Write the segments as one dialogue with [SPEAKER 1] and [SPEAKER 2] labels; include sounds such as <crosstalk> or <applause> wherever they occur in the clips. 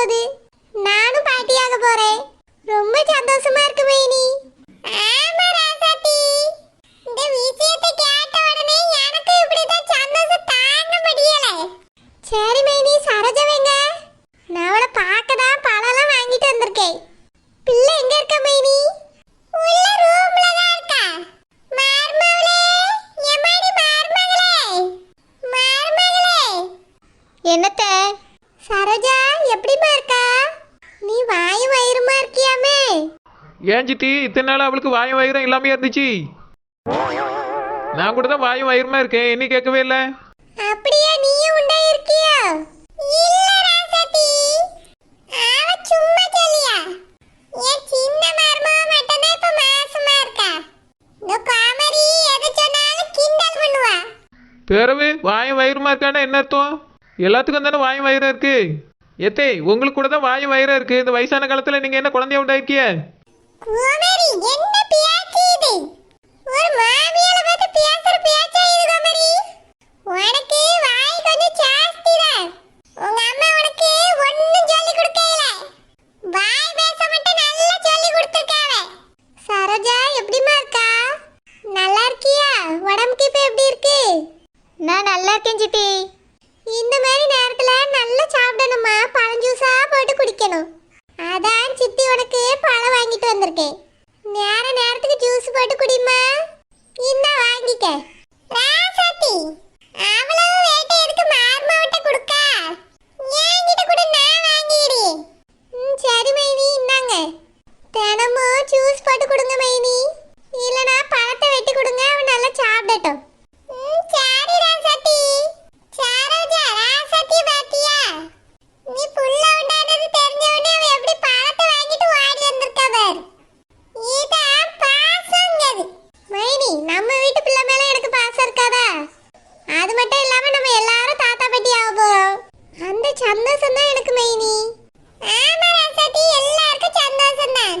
[SPEAKER 1] போகுது. நானும் பாட்டியாக போறேன். ரொம்ப சந்தோஷமா இருக்கு மைனி. ஆமா ராசாத்தி. இந்த விஷயத்தை கேட்ட உடனே எனக்கு இப்படிதான் சந்தோஷம் தாங்க முடியல. சரி மைனி சரோஜவங்க நான் அவளை பார்க்க வாங்கிட்டு வந்திருக்கேன். பிள்ளை எங்க இருக்க மைனி?
[SPEAKER 2] ஏன் சித்தி இத்தனை நாள் அவளுக்கு வாயும் வயிறும் இல்லாமையா இருந்துச்சு? நான் கூட தான் வாயும் வயிறுமா இருக்கேன். என்ன கேட்கவே இல்லை.
[SPEAKER 1] அப்படியே? நீயும் உண்டா இருக்கியா? இல்ல ராசதி அவ சும்மா சொல்லியா? என் சின்ன மருமக மட்டும்தான் இப்ப மாசமா இருக்கா. இந்த காமரி எதை சொன்னாலும் கிண்டல் பண்ணுவா.
[SPEAKER 2] பிறவு வாயும் வயிறுமா இருக்கான்னா என்ன அர்த்தம்? எல்லாத்துக்கும் தானே வாயும் வயிறு இருக்கு. எத்தே உங்களுக்கு கூட தான் வாயும் வயிறு இருக்கு. இந்த வயசான காலத்தில் நீங்கள் என்ன குழந்தைய உண்டாயிருக்கிய?
[SPEAKER 1] குமரி என்ன பேச்சு இது? ஒரு மாமியால பார்த்து பேசுற பேச்சா இது குமரி? உனக்கு வாய் கொஞ்சம் ஜாஸ்தி தான். உங்க அம்மா உனக்கு ஒண்ணும் சொல்லி கொடுக்கல. வாய் பேச மட்டும் நல்லா சொல்லி கொடுத்துருக்காவ. சரோஜா எப்படிமா இருக்கா? நல்லா இருக்கியா? உடம்புக்கு இப்ப எப்படி இருக்கு? நான் நல்லா இருக்கேன் சித்தி இந்த மாதிரி நேரத்துல நல்லா சாப்பிடணுமா பழம் ஜூஸா போட்டு குடிக்கணும். அதான் சித்தி உனக்கு பழம் வாங்கிட்டு வந்திருக்கேன். நேர நேரத்துக்கு ஜூஸ் போட்டு குடிமா இந்த வாங்கிக்க. ராசாத்தி அவ்வளவு வேட்டை எதுக்கு மார்மா விட்ட கொடுக்க? என்கிட்ட கூட நான் வாங்கிடுறேன். ம் சரி மைனி இந்தாங்க தினமும் ஜூஸ் போட்டு கொடுங்க மைனி இல்லனா பழத்தை வெட்டி கொடுங்க அவன் நல்லா சாப்பிடட்டும் ம் சரி ராசாத்தி சரோஜா ராசாத்தி பாத்தியா நீ புள்ள உண்டானது தெரிஞ்ச உடனே அவ எப்படி பழத்தை வாங்கிட்டு ஓடி வந்திருக்கா பாரு இதான் பாசங்கிறது மைனி நம்ம வீட்டு பிள்ளை மேல எனக்கு பாசம் இருக்காதா அது மட்டும் இல்லாம நம்ம எல்லாரும் தாத்தா பாட்டி ஆக போறோம். அந்த சந்தோஷம் தான் எனக்கு மைனி ஆமா ராசாத்தி எல்லாருக்கும் சந்தோஷம் தான்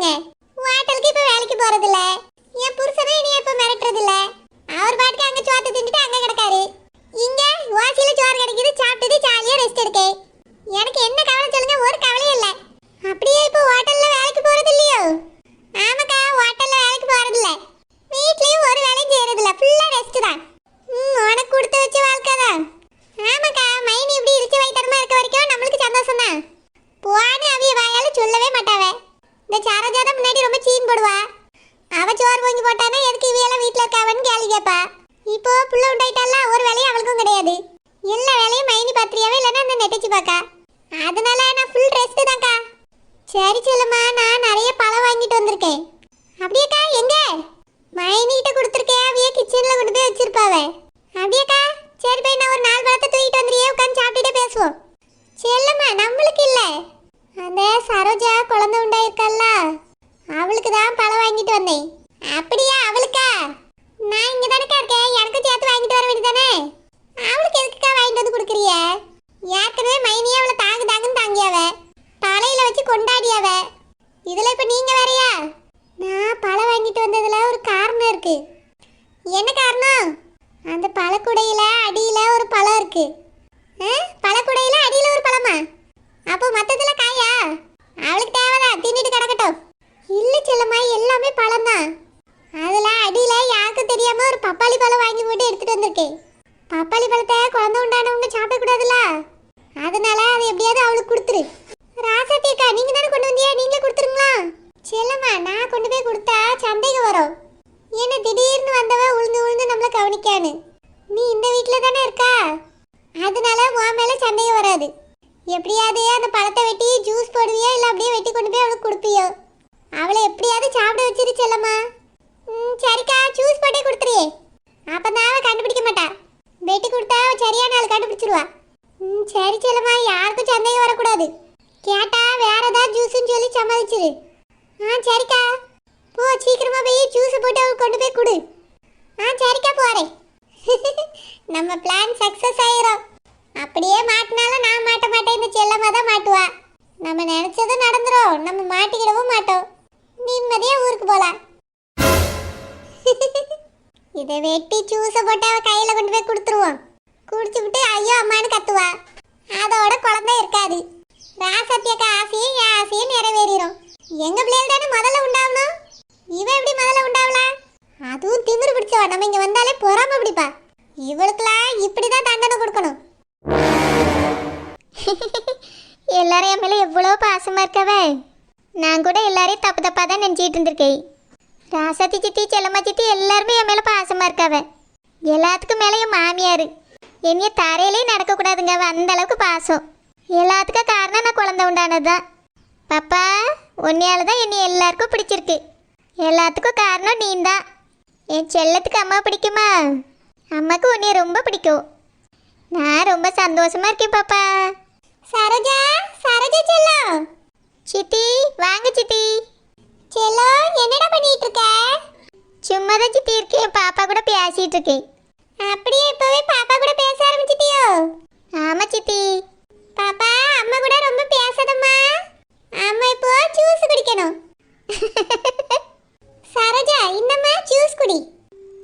[SPEAKER 1] ஜாலியா இருக்க ஹோட்டலுக்கு இப்ப வேலைக்கு போறது இல்ல என் புருஷனும் இனி இப்ப மிரட்டுறது இல்ல அவர் பாட்டுக்கு அங்க சோத்து தின்னுட்டு அங்க கிடக்காரு இங்க ஓசியில சோறு கிடைக்குது சாப்பிட்டது ஜாலியா ரெஸ்ட் எடுக்கேன் எனக்கு என்ன கவலை சொல்லுங்க ஒரு கவலையும் இல்ல அப்படியே இப்போ ஹோட்டல்ல வேலைக்கு போறது இல்லையோ ஆமாக்கா ஹோட்டல்ல வேலைக்கு போறது இல்ல வீட்லயும் ஒரு வேலையும் செய்யறது இல்ல ஃபுல்லா ரெஸ்ட் தான் ம் உனக்கு கொடுத்து வச்ச வாழ்க்கை தான் ஆமாக்கா மைனி இப்படி இடிச்சு வைத்தரமா இருக்க வரைக்கும் நம்மளுக்கு சந்தோஷம் தான் போன்னு அவிய வாயால சொல்லவே மாட்டாவ இந்த சாரஜா தான் முன்னாடி ரொம்ப சீன் போடுவா அவ சோறு வாங்கி போட்டானா எதுக்கு இவியெல்லாம் வீட்ல இருக்காவன்னு கேள்வி கேப்பா இப்போ புள்ள உண்டாயிட்டால ஒரு வேலையும் அவளுக்கும் கிடையாது எல்லா வேலையும் மைனி பாத்திரியாவே இல்லைன்னா இந்த நெட்டச்சி பாக்கா அதனால நான் ஃபுல் ரெஸ்ட் தான்க்கா சரி செல்லுமா நான் நிறைய பழம் வாங்கிட்டு வந்திருக்கேன். அப்படியேக்கா எங்க? மைனிகிட்ட கொடுத்துருக்கேன் அவிய கிச்சன்ல கொண்டு போய் வச்சிருப்பாவ. அப்படியேக்கா சரி போய் நான் ஒரு நாலு பழத்தை தூக்கிட்டு வந்துறியே உட்காந்து சாப்பிட்டுட்டே பேசுவோம். செல்லம்மா நம்மளுக்கு இல்ல. அந்த சரோஜா குழந்தை உண்டாயிருக்கல்ல அவளுக்கு தான் பழம் வாங்கிட்டு வந்தேன். அப்படியா அவளுக்கா? நான் இங்க தானே இருக்கேன். எனக்கு சேர்த்து வாங்கிட்டு வர வேண்டியதானே அவளுக்கு எதுக்குக்கா வாங்கிட்டு வந்து கொடுக்குறிய ஏற்கனவே மைனியே அவளை தாங்கு தாங்குன்னு தாங்கியாவ. தலையில வச்சு கொண்டாடியாவ. இதுல இப்ப நீங்க வேறயா? நான் பழம் வாங்கிட்டு வந்ததுல ஒரு காரணம் இருக்கு. என்ன காரணம்? அந்த பழக்குடையில அடியில ஒரு பழம் இருக்கு. ஆ? பழக்குடையில அடியில ஒரு பழமா? அப்போ மத்ததுல காயா? அவளுக்கு தேவைதான் தின்னுட்டு கிடக்கட்டும். இல்ல செல்லம்மா எல்லாமே பழம்தான். அதுல அடியில யாருக்கும் தெரியாம ஒரு பப்பாளி பழம் வாங்கி போட்டு எடுத்துட்டு வந்திருக்கேன். பப்பாளி பழத்தை குழந்தை உண்டானவங்க சாப்பிடக்கூடாதுல்ல? அதனால அதை எப்படியாவது அவளுக்கு கொடுத்துரு. ராசாத்தியக்கா நீங்க தானே கொண்டு வந்தியா? நீங்களே கொடுத்துருங்களா? செல்லம்மா நான் கொண்டு போய் கொடுத்தா சந்தேகம் வரும். என்ன திடீர்னு வந்தவ உளுந்து உளுந்து நம்மள கவனிக்கானு நீ இந்த வீட்ல தானே இருக்கா? அதனால உன் மேல சந்தேகம் வராது. எப்படியாவது அந்த பழத்தை வெட்டி ஜூஸ் போடுவியோ? இல்ல அப்படியே வெட்டி கொண்டு போய் அவளுக்கு கொடுப்பியோ? அவளை எப்படியாவது சாப்பிட வச்சிரு செல்லம்மா. ம் சரிக்கா ஜூஸ் போட்டே கொடுத்துறியே அப்பதான் அவள் கண்டுபிடிக்க மாட்டா. வெட்டி கொடுத்தா அவ சரியான ஆள் கண்டுபிடிச்சிருவா. ம் சரி செல்லம்மா யாருக்கும் சந்தேகம் வரக்கூடாது. கேட்டா வேற ஏதாவது ஜூஸ்ன்னு சொல்லி சமாளிச்சிரு ஆ சரிக்கா. போ சீக்கிரமா போய் ஜூஸ் போட்டு அவளுக்கு கொண்டு போய் கொடு. ஆ சரிக்கா போறேன். <laughs> நம்ம பிளான் சக்சஸ் ஆயிரும். அப்படியே மாட்டினாலும் நான் மாட்ட மாட்டேன். இந்த செல்லம்மா தான் மாட்டுவா. நம்ம நினைச்சதும் நடந்துரும். நம்ம மாட்டிக்கிடவும் மாட்டோம். நிம்மதியா ஊருக்கு போலாம். <laughs> இதை வெட்டி ஜூஸ போட்டு அவ கையில கொண்டு போய் கொடுத்துருவோம். குடிச்சு விட்டு ஐயோ அம்மான்னு கத்துவா. அதோட குழந்தை இருக்காது. ராசத்தியக்க ஆசையும் என் ஆசையும் நிறைவேறிடும் எங்க பிள்ளைகள் தானே முதல்ல உண்டாகணும்? இவன் எப்படி முதல்ல உண்டாவலாம் அதுவும் திமிரு பிடிச்சவா? நம்ம இங்க வந்தாலே பொறாம பிடிப்பா. இவளுக்குலாம் இப்படிதான் தண்டனை கொடுக்கணும். <laughs> எல்லாரும் என் மேலே எவ்வளோ பாசமாக இருக்கவே? நான் கூட எல்லாரையும் தப்பு தப்பாக தான் நினச்சிட்டு இருந்திருக்கேன். ராசாத்தி சித்தி செல்லம்மா சித்தி எல்லாருமே என் மேலே பாசமாக இருக்காவே. எல்லாத்துக்கும் மேலே என் மாமியார். என்னைய தரையிலே நடக்கக்கூடாதுங்க அந்த அளவுக்கு பாசம். எல்லாத்துக்கும் காரணம் நான் குழந்தை உண்டானது தான். பாப்பா உன்னையால தான் என்னை எல்லாருக்கும் பிடிச்சிருக்கு. எல்லாத்துக்கும் காரணம் நீ தான் என் செல்லத்துக்கு அம்மா பிடிக்குமா? அம்மாக்கு உன்னைய ரொம்ப பிடிக்கும். நான் ரொம்ப சந்தோஷமா இருக்கேன் பாப்பா. சரோஜா சரோஜா செல்லம். சித்தி வாங்க சித்தி. செல்லம் என்னடா பண்ணிட்டு இருக்க? சும்மா தான் சித்தி இருக்கேன் பாப்பா கூட பேசிட்டு இருக்கேன். அப்படியே இப்பவே பாப்பா கூட பேச ஆரம்பிச்சிட்டியோ ஆமா சித்தி பாப்பா அம்மா கூட ரொம்ப பேசாதம்மா அம்மா இப்போ ஜூஸ் குடிக்கணும் சரோஜா இன்னம்மா ஜூஸ் குடி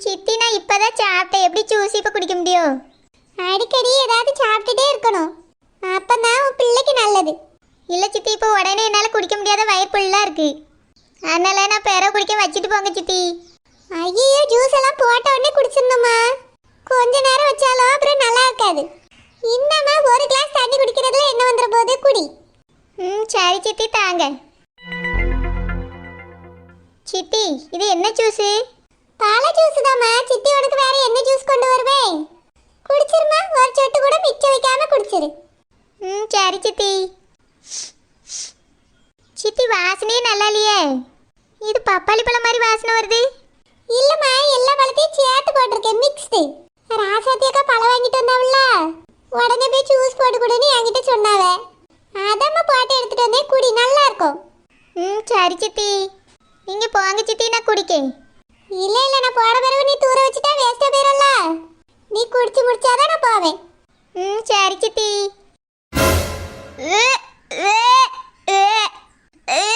[SPEAKER 1] சித்தி நான் இப்பதான் சாப்பிட்டேன் எப்படி ஜூஸ் இப்போ குடிக்க முடியும் அடிக்கடி ஏதாவது சாப்பிட்டுட்டே இருக்கணும் அப்பதான் உன் பிள்ளைக்கு நல்லது இல்ல சித்தி இப்போ உடனே என்னால குடிக்க முடியாத வயிறு ஃபுல்லா இருக்கு அதனால நான் பெற குடிக்க வச்சுட்டு போங்க சித்தி. ஐயோ ஜூஸ் எல்லாம் போட்ட உடனே குடிச்சிடணுமா? கொஞ்ச நேரம் வச்சாலும் அப்புறம் நல்லா இருக்காது. இன்னமா ஒரு கிளாஸ் தண்ணி குடிக்கிறதுல என்ன வந்துற போது குடி. ம் சரி சித்தி தாங்க. சித்தி இது என்ன ஜூஸு பால ஜூஸ் தாம்மா. சித்தி உனக்கு வேற என்ன ஜூஸ் கொண்டு வருவேன்? குடிச்சிருமா ஒரு சொட்டு கூட மிச்சம் வைக்காம குடிச்சிரு. ம் சரி சித்தி. சித்தி வாசனையே நல்லா இல்லையே? இது பப்பாளி பழம் மாதிரி வாசனை வருது. இல்லம்மா எல்லா பழத்தையும் சேர்த்து போட்டிருக்கேன் மிக்ஸ்டு ராசாத்தியக்கா பழம் வாங்கிட்டு வந்தாவில்ல. உடனே போய் ஜூஸ் போட்டு கொடுன்னு என்கிட்ட சொன்னாவ. அதம்மா போட்டு எடுத்துட்டு வந்தேன் குடி நல்லா இருக்கும். ம் சரி சித்தி. நீங்கள் போங்க சித்தி நான் குடிக்கேன். இல்லை இல்லை நான் போற பிறகு நீ தூர வச்சுட்டா வேஸ்டா போயிரல நீ குடிச்சு முடிச்சாதான் நான் போவேன். ம் சரி சித்தி. ஏ ஏ ஏ ஏ.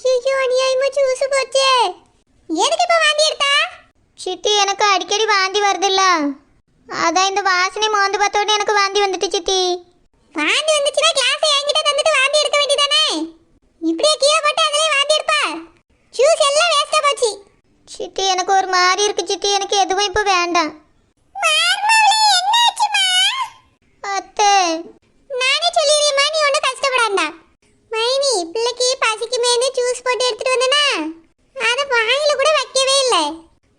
[SPEAKER 1] ஐயோ அநியாயமா ஜூஸ் போச்சே? எதுக்கு இப்போ வாந்தி எடுத்தா? சித்தி எனக்கு அடிக்கடி வாந்தி வருதுல்ல. அதான் இந்த வாசனை மோந்து பார்த்தோட எனக்கு வாந்தி வந்துட்டு சித்தி. வாந்தி வந்துச்சுன்னா கிளாஸ் என்கிட்ட தந்துட்டு வாந்தி எடுக்க வேண்டியதானே? இப்படியே கீழே போட்டு அதிலே வாந்தி எடுப்பா? ஜூஸ் எல்லாம் வேஸ்டா போச்சு. சித்தி எனக்கு ஒரு மாதிரி இருக்கு சித்தி. எனக்கு எதுவும் இப்போ வேண்டாம். அத்தை நானே சொல்லிடுறேம்மா நீ ஒன்றும் கஷ்டப்பட மைனி பிள்ளைக்கு பசிக்குமேனு ஜூஸ் போட்டு எடுத்துட்டு வந்தனா அதை வாயில கூட வைக்கவே இல்லை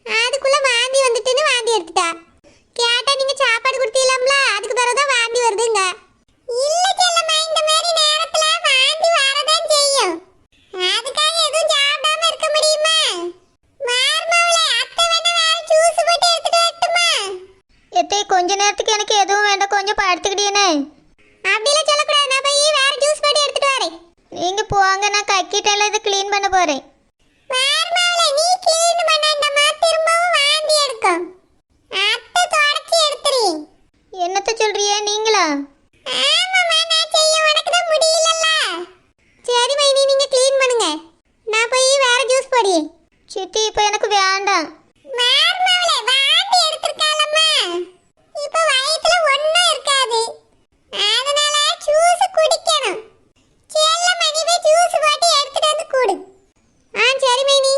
[SPEAKER 1] அதுக்குள்ள வாந்தி வந்துட்டுன்னு வாந்தி எடுத்துட்டா கேட்டா நீங்க சாப்பாடு கொடுத்தீங்களாம்ல அதுக்கு பிறகுதான் வாந்தி வருதுங்க இல்ல செல்லம்மா இந்த மாதிரி நேரத்துல வாந்தி வரதான் செய்யும் அதுக்காக எதுவும் சாப்பிடாம இருக்க முடியுமா மார்மவளே அத்தை வேணா வேற ஜூஸ் போட்டு எடுத்துட்டு வரட்டுமா எத்தே கொஞ்ச நேரத்துக்கு எனக்கு எதுவும் வேண்டாம். கொஞ்சம் படுத்துக்கிட்டேனே அப்படிலாம் சொல்லக்கூடாது. நான் போய் வேற ஜூஸ் போட்டு எடுத்துட்டு வரேன். நீங்க போங்க. நான் கக்கிட்டல இதை க்ளீன் பண்ண போறேன். நீ க்ளீன் பண்ணாண்டமா திரும்பவும் வாந்தி எடுக்கும். அத்தை தொடச்சி எடுத்துறீ என்னத்த சொல்றியே? நீங்களா ஆமாம்மா நான் செய்ய உனக்கு தான் முடியலல்ல சரி மைனி நீங்க க்ளீன் பண்ணுங்க நான் போய் வேற ஜூஸ் போடி சித்தி இப்போ எனக்கு வேண்டாம் மார்மவளே வாந்தி எடுத்துட்டாலம்மா இப்போ வயித்துல ஒண்ணும் இருக்காது அதனால ஜூஸ் குடிக்கணும் செல்லம்மா நீ போய் ஜூஸ் போட்டு எடுத்துட்டு வந்து குடு ஆ சரி மைனி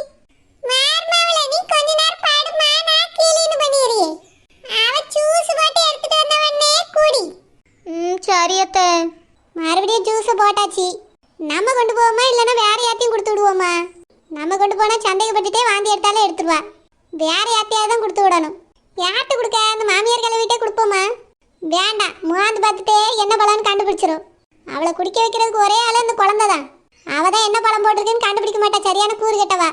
[SPEAKER 1] மார்மவளே நீ கொஞ்ச நேரம் பாடுமா நான் க்ளீன் பண்ணிடுறேன் அவ ஜூஸ் போட்டு எடுத்துட்டு வந்த உடனே குடி ம் சரி அத்தை மறுபடியும் ஜூஸ் போட்டாச்சு நம்ம கொண்டு போவோமா இல்லைன்னா வேற யார்ட்டையும் கொடுத்து விடுவோமா நம்ம கொண்டு சந்தேகப்பட்டுட்டே வாந்தி எடுத்தாலும் எடுத்துருவா. வேற யார்ட்டையாவது தான் கொடுத்து விடணும். யார்கிட்ட கொடுக்க? அந்த மாமியார் கிளவிட்டே கொடுப்போமா? வேண்டாம் முகாந்து பார்த்துட்டே என்ன பழம்னு கண்டுபிடிச்சிரும். அவளை குடிக்க வைக்கிறதுக்கு ஒரே ஆளு அந்த குழந்தை தான். அவ தான் என்ன பழம் போட்டிருக்குன்னு கண்டுபிடிக்க மாட்டா சரியான கூறு கெட்டவா.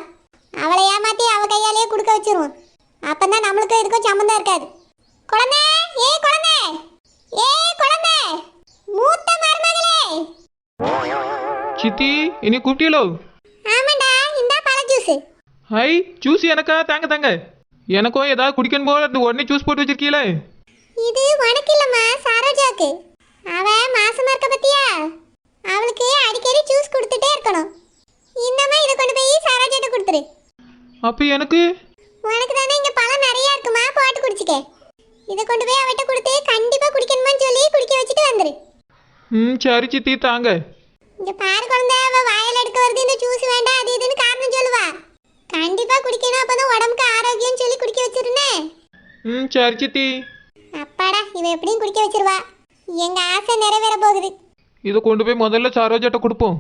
[SPEAKER 1] அவளை ஏமாத்தி அவ கையாலேயே கொடுக்க வச்சிருவோம். அப்பதான் நம்மளுக்கும் இதுக்கும் சம்மந்தம் இருக்காது. குழந்தை! ஏ குழந்தை! ஏ குழந்தை! மூத்த மருமகளே!
[SPEAKER 2] சித்தி என்னை கூப்பிட்டீங்களோ?
[SPEAKER 1] ஆமாண்டா. பழ ஜூஸ்
[SPEAKER 2] எனக்கா? தாங்க தாங்க. எனக்கும் ஏதாவது குடிக்கணும் போல இருந்து உடனே ஜூஸ் போட்டு வச்சிருக்கீங்களே?
[SPEAKER 1] இது உனக்கு இல்லம்மா சரோஜாக்கு அவ மாசமா இருக்க பத்தியா? அவளுக்கு அடிக்கடி ஜூஸ் கொடுத்துட்டே இருக்கணும். இந்தமா இதை கொண்டு போய் சரோஜாட்ட கொடுத்துரு.
[SPEAKER 2] அப்போ எனக்கு?
[SPEAKER 1] உனக்கு தானே இங்க பழம் நிறைய இருக்குமா? போட்டு குடிச்சுக்க. இதை கொண்டு போய் அவட்ட கொடுத்து கண்டிப்பா குடிக்கணுமான்னு சொல்லி குடிக்க வச்சுட்டு வந்துரு.
[SPEAKER 2] ம் சரி சித்தி தாங்க.
[SPEAKER 1] இங்க பாரு. கண்டிப்பா குடிக்கணும். அப்பதான் உடம்புக்கு ஆரோக்கியம் சொல்லி குடிக்க வச்சிருனே
[SPEAKER 2] ம் சரி சித்தி.
[SPEAKER 1] அப்பாடா இவ எப்படியும் குடிக்க வச்சிருவா. எங்க ஆசை நிறைவேற போகுது.
[SPEAKER 2] இதை கொண்டு போய் முதல்ல சரோஜாட்ட கொடுப்போம்.